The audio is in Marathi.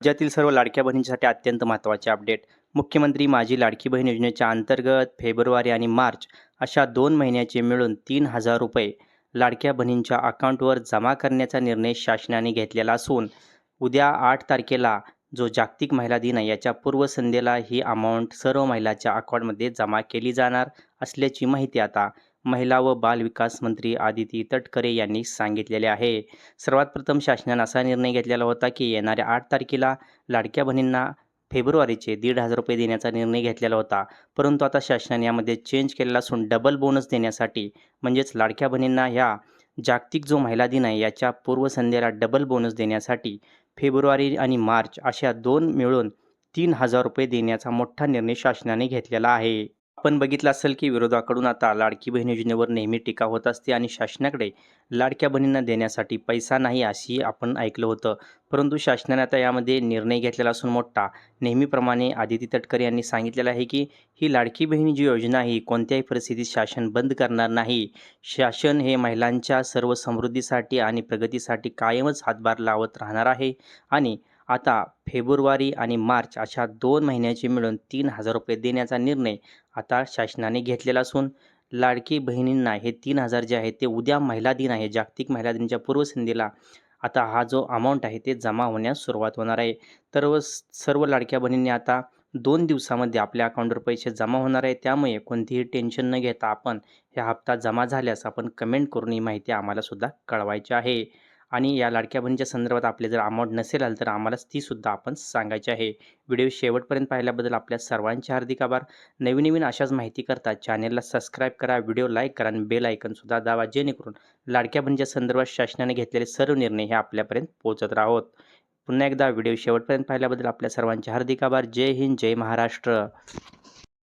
राज्यातील सर्व लाडक्या बहिणींसाठी अत्यंत महत्त्वाचे अपडेट. मुख्यमंत्री माझी लाडकी बहीण योजनेच्या अंतर्गत फेब्रुवारी आणि मार्च अशा दोन महिन्याचे मिळून तीन हजार रुपये लाडक्या बहिणींच्या अकाउंटवर जमा करण्याचा निर्णय शासनाने घेतलेला असून उद्या आठ तारखेला जो जागतिक महिला दिन आहे याच्या पूर्वसंध्येला ही अमाऊंट सर्व महिलाच्या अकाउंटमध्ये जमा केली जाणार असल्याची माहिती आता महिला व बाल विकास मंत्री आदिती तटकरे यांनी सांगितलेले आहे. सर्वात प्रथम शासनानं असा निर्णय घेतलेला होता की येणाऱ्या आठ तारखेला लाडक्या बहिणींना फेब्रुवारीचे दीड हजार रुपये देण्याचा निर्णय घेतलेला होता. परंतु आता शासनाने यामध्ये चेंज केलेला असून डबल बोनस देण्यासाठी म्हणजेच लाडक्या बहिणींना ह्या जागतिक जो महिला दिन आहे याच्या पूर्वसंध्येला डबल बोनस देण्यासाठी फेब्रुवारी आणि मार्च अशा दोन मिळून तीन हजार रुपये देण्याचा मोठा निर्णय शासनाने घेतलेला आहे. आपण बघितलं असेल की विरोधाकडून आता लाडकी बहीण योजनेवर नेहमी टीका होत असते आणि शासनाकडे लाडक्या बहिणींना देण्यासाठी पैसा नाही अशी आपण ऐकलं होतं. परंतु शासनाने आता यामध्ये निर्णय घेतलेला असून मोठा. नेहमीप्रमाणे आदिती तटकरे यांनी सांगितलेलं आहे की ही लाडकी बहीण जी योजना आहे ही कोणत्याही परिस्थितीत शासन बंद करणार नाही. शासन हे महिलांच्या सर्व समृद्धीसाठी आणि प्रगतीसाठी कायमच हातभार लावत राहणार आहे आणि आता फेब्रुवारी आणि मार्च अशा दोन महिन्याचे मिळून तीन हजार रुपये देण्याचा निर्णय आता शासनाने घेतलेला असून लाडकी बहिणींना हे तीन हजार जे आहे ते उद्या महिला दिन आहे जागतिक महिला दिनच्या पूर्वसंध्येला. आता हा जो अमाऊंट आहे ते जमा होण्यास सुरुवात होणार आहे. तर सर्व लाडक्या बहिणींनी आता दोन दिवसामध्ये आपल्या अकाउंटवर पैसे जमा होणार आहे. त्यामुळे कोणतीही टेन्शन न घेता आपण ह्या हप्ता जमा झाल्यास आपण कमेंट करून ही माहिती आम्हालासुद्धा कळवायची आहे. आणि या लाडक्या बहिणीच्या संदर्भात आपले जर अमाऊंट नसेल आलं तर आम्हालाच तीसुद्धा आपण सांगायची आहे. व्हिडिओ शेवटपर्यंत पाहिल्याबद्दल आपल्या सर्वांचे हार्दिक आभार. नवीन नवीन अशाच माहिती करता चॅनेलला सबस्क्राईब करा व्हिडिओ लाईक करा आणि बेल आयकनसुद्धा दावा जेणेकरून लाडक्या बहिणीच्या संदर्भात शासनाने घेतलेले सर्व निर्णय हे आपल्यापर्यंत पोहोचत राहोत. पुन्हा एकदा व्हिडिओ शेवटपर्यंत पाहिल्याबद्दल आपल्या सर्वांचे हार्दिक आभार. जय हिंद जय महाराष्ट्र.